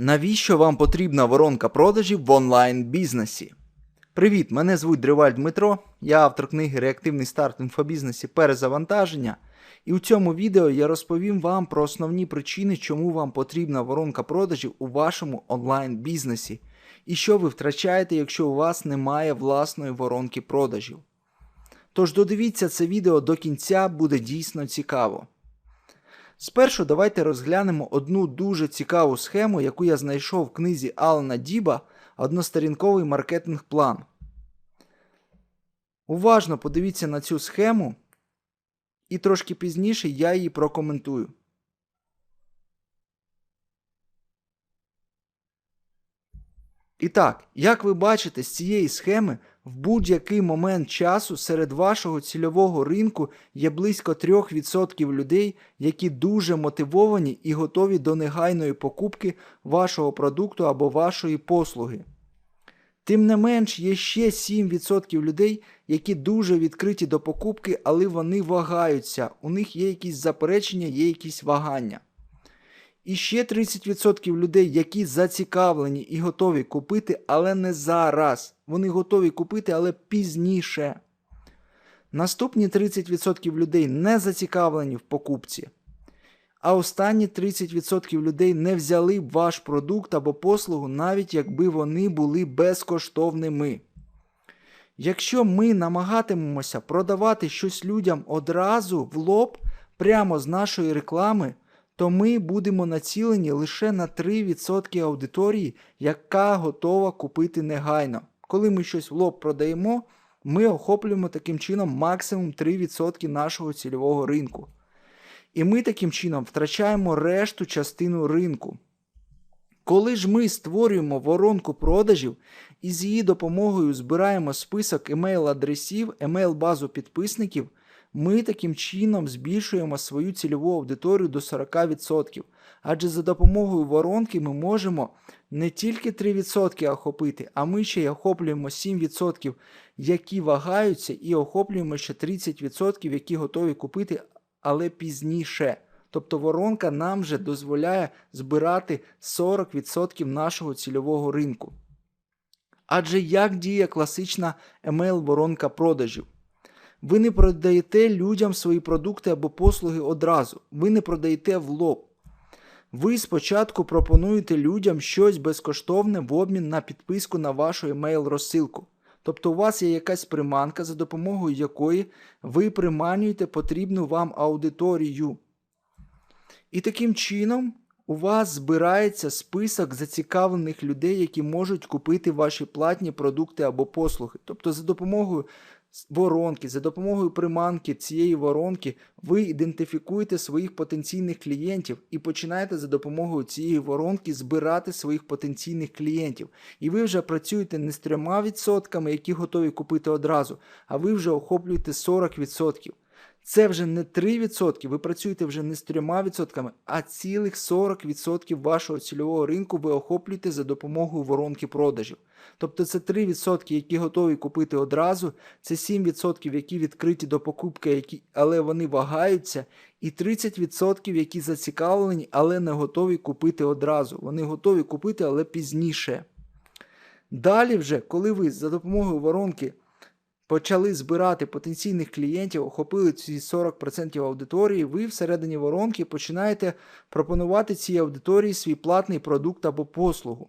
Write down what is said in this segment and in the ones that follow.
Навіщо вам потрібна воронка продажів в онлайн бізнесі? Привіт, мене звуть Дриваль Дмитро, я автор книги Реактивний старт в інфобізнесі Перезавантаження. І у цьому відео я розповім вам про основні причини, чому вам потрібна воронка продажів у вашому онлайн бізнесі, і що ви втрачаєте, якщо у вас немає власної воронки продажів. Тож додивіться це відео до кінця, буде дійсно цікаво. Спершу давайте розглянемо одну дуже цікаву схему, яку я знайшов в книзі Алана Діба Односторінковий маркетинг план. Уважно подивіться на цю схему, і трошки пізніше я її прокоментую. І так, як ви бачите з цієї схеми, в будь-який момент часу серед вашого цільового ринку є близько 3% людей, які дуже мотивовані і готові до негайної покупки вашого продукту або вашої послуги. Тим не менш, є ще 7% людей, які дуже відкриті до покупки, але вони вагаються, у них є якісь заперечення, є якісь вагання. І ще 30% людей, які зацікавлені і готові купити, але не зараз. Вони готові купити, але пізніше. Наступні 30% людей не зацікавлені в покупці. А останні 30% людей не взяли б ваш продукт або послугу, навіть якби вони були безкоштовними. Якщо ми намагатимемося продавати щось людям одразу в лоб прямо з нашої реклами, то ми будемо націлені лише на 3% аудиторії, яка готова купити негайно. Коли ми щось в лоб продаємо, ми охоплюємо таким чином максимум 3% нашого цільового ринку. І ми таким чином втрачаємо решту частину ринку. Коли ж ми створюємо воронку продажів і з її допомогою збираємо список емейл-адресів, емейл-базу підписників, ми таким чином збільшуємо свою цільову аудиторію до 40%. Адже за допомогою воронки ми можемо не тільки 3% охопити, а ми ще й охоплюємо 7%, які вагаються, і охоплюємо ще 30%, які готові купити, але пізніше. Тобто воронка нам вже дозволяє збирати 40% нашого цільового ринку. Адже як діє класична емейл-воронка продажів? Ви не продаєте людям свої продукти або послуги одразу. Ви не продаєте в лоб. Ви спочатку пропонуєте людям щось безкоштовне в обмін на підписку на вашу емейл-розсилку. Тобто у вас є якась приманка, за допомогою якої ви приманюєте потрібну вам аудиторію. І таким чином у вас збирається список зацікавлених людей, які можуть купити ваші платні продукти або послуги. Тобто, за допомогою воронки, за допомогою приманки цієї воронки, ви ідентифікуєте своїх потенційних клієнтів і починаєте за допомогою цієї воронки збирати своїх потенційних клієнтів. І ви вже працюєте не з трьома відсотками, які готові купити одразу, а ви вже охоплюєте 40%. Це вже не 3%, ви працюєте вже не з 3%, а цілих 40% вашого цільового ринку ви охоплюєте за допомогою воронки продажів. Тобто це 3%, які готові купити одразу, це 7%, які відкриті до покупки, які, але вони вагаються, і 30%, які зацікавлені, але не готові купити одразу. Вони готові купити, але пізніше. Далі, вже, коли ви за допомогою воронки почали збирати потенційних клієнтів, охопили ці 40% аудиторії, ви всередині воронки починаєте пропонувати цій аудиторії свій платний продукт або послугу.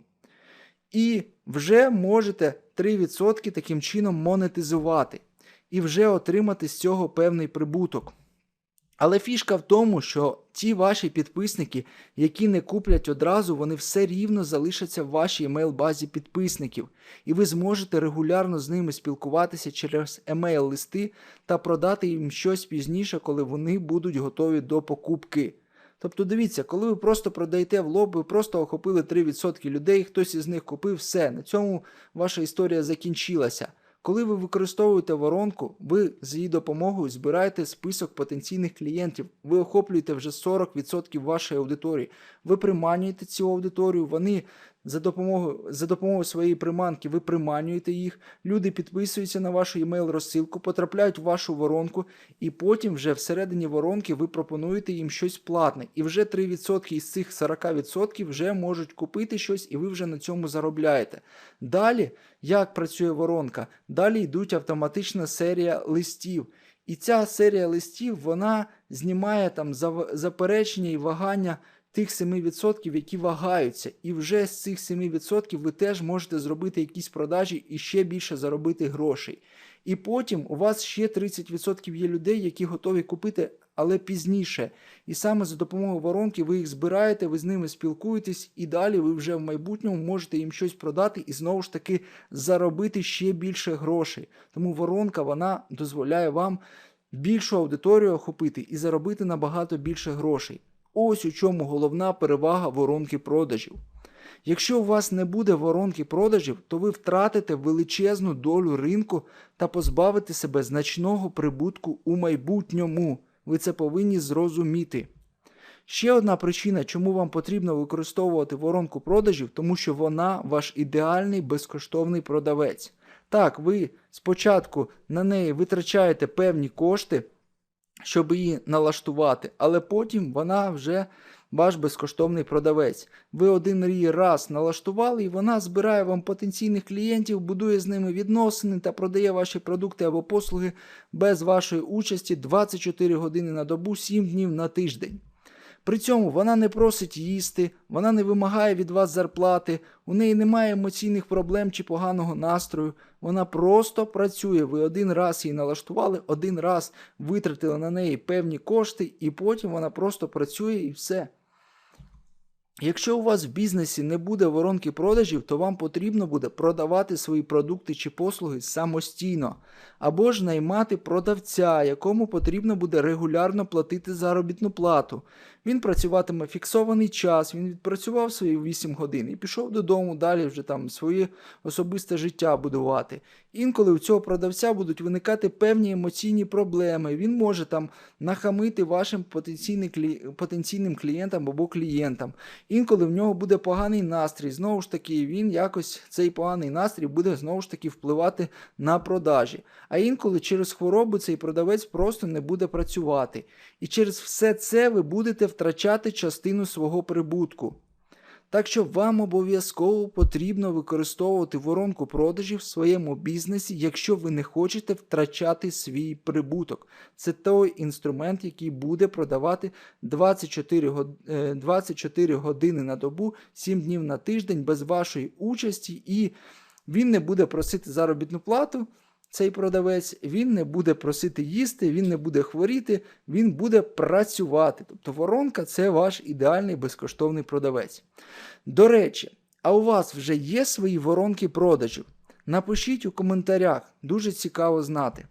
І вже можете 3% таким чином монетизувати і вже отримати з цього певний прибуток. Але фішка в тому, що ті ваші підписники, які не куплять одразу, вони все рівно залишаться в вашій емейл-базі підписників, і ви зможете регулярно з ними спілкуватися через емейл-листи та продати їм щось пізніше, коли вони будуть готові до покупки. Тобто, дивіться, коли ви просто продаєте в лоб, ви просто охопили 3% людей, хтось із них купив все. На цьому ваша історія закінчилася. Коли ви використовуєте воронку, ви з її допомогою збираєте список потенційних клієнтів, ви охоплюєте вже 40% вашої аудиторії. Ви приманюєте цю аудиторію, вони за допомогою, за допомогою своєї приманки ви приманюєте їх, люди підписуються на вашу емейл розсилку, потрапляють в вашу воронку, і потім вже всередині воронки ви пропонуєте їм щось платне. І вже 3% із цих 40% вже можуть купити щось, і ви вже на цьому заробляєте. Далі, як працює воронка? Далі йдуть автоматична серія листів. І ця серія листів вона знімає там заперечення і вагання тих 7%, які вагаються. І вже з цих 7% ви теж можете зробити якісь продажі і ще більше заробити грошей. І потім у вас ще 30% є людей, які готові купити, але пізніше. І саме за допомогою воронки ви їх збираєте, ви з ними спілкуєтесь, і далі ви вже в майбутньому можете їм щось продати і знову ж таки заробити ще більше грошей. Тому воронка вона дозволяє вам більшу аудиторію охопити і заробити набагато більше грошей. Ось у чому головна перевага воронки продажів. Якщо у вас не буде воронки продажів, то ви втратите величезну долю ринку та позбавите себе значного прибутку у майбутньому. Ви це повинні зрозуміти. Ще одна причина, чому вам потрібно використовувати воронку продажів, тому що вона ваш ідеальний безкоштовний продавець. Так, ви спочатку на неї витрачаєте певні кошти, щоб її налаштувати, але потім вона вже ваш безкоштовний продавець. Ви один її раз налаштували, і вона збирає вам потенційних клієнтів, будує з ними відносини та продає ваші продукти або послуги без вашої участі 24 години на добу, 7 днів на тиждень. При цьому вона не просить їсти, вона не вимагає від вас зарплати, у неї немає емоційних проблем чи поганого настрою. Вона просто працює. Ви один раз її налаштували, один раз витратили на неї певні кошти, і потім вона просто працює і все. Якщо у вас в бізнесі не буде воронки продажів, то вам потрібно буде продавати свої продукти чи послуги самостійно, або ж наймати продавця, якому потрібно буде регулярно платити заробітну плату. Він працюватиме фіксований час, він відпрацював свої 8 годин і пішов додому далі вже там своє особисте життя будувати. Інколи у цього продавця будуть виникати певні емоційні проблеми. Він може там нахамити вашим потенційним, клієнтам або клієнтам. Інколи в нього буде поганий настрій. Знову ж таки, він якось цей поганий настрій буде знову ж таки впливати на продажі. А інколи через хворобу цей продавець просто не буде працювати. І через все це ви будете втрачати частину свого прибутку. Так що вам обов'язково потрібно використовувати воронку продажів в своєму бізнесі, якщо ви не хочете втрачати свій прибуток. Це той інструмент, який буде продавати 24, е, 24 години на добу, 7 днів на тиждень без вашої участі, і він не буде просити заробітну плату. Цей продавець він не буде просити їсти, він не буде хворіти, він буде працювати. Тобто воронка це ваш ідеальний безкоштовний продавець. До речі, а у вас вже є свої воронки продажів? Напишіть у коментарях, дуже цікаво знати.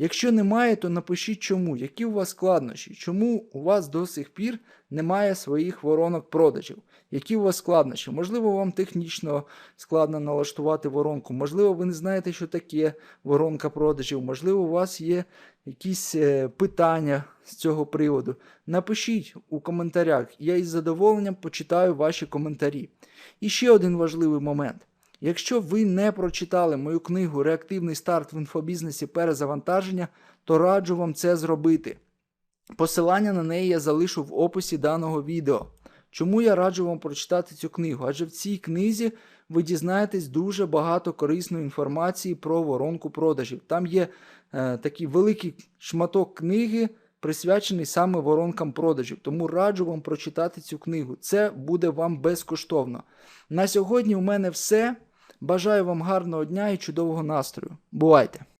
Якщо немає, то напишіть чому, які у вас складнощі, чому у вас до сих пір немає своїх воронок продажів, які у вас складнощі. Можливо, вам технічно складно налаштувати воронку, можливо, ви не знаєте, що таке воронка продажів, можливо, у вас є якісь е, питання з цього приводу. Напишіть у коментарях, я із задоволенням почитаю ваші коментарі. І ще один важливий момент. Якщо ви не прочитали мою книгу Реактивний старт в інфобізнесі перезавантаження, то раджу вам це зробити. Посилання на неї я залишу в описі даного відео. Чому я раджу вам прочитати цю книгу? Адже в цій книзі ви дізнаєтесь дуже багато корисної інформації про воронку продажів. Там є е, такий великий шматок книги, присвячений саме воронкам продажів. Тому раджу вам прочитати цю книгу. Це буде вам безкоштовно. На сьогодні у мене все. Бажаю вам гарного дня і чудового настрою. Бувайте!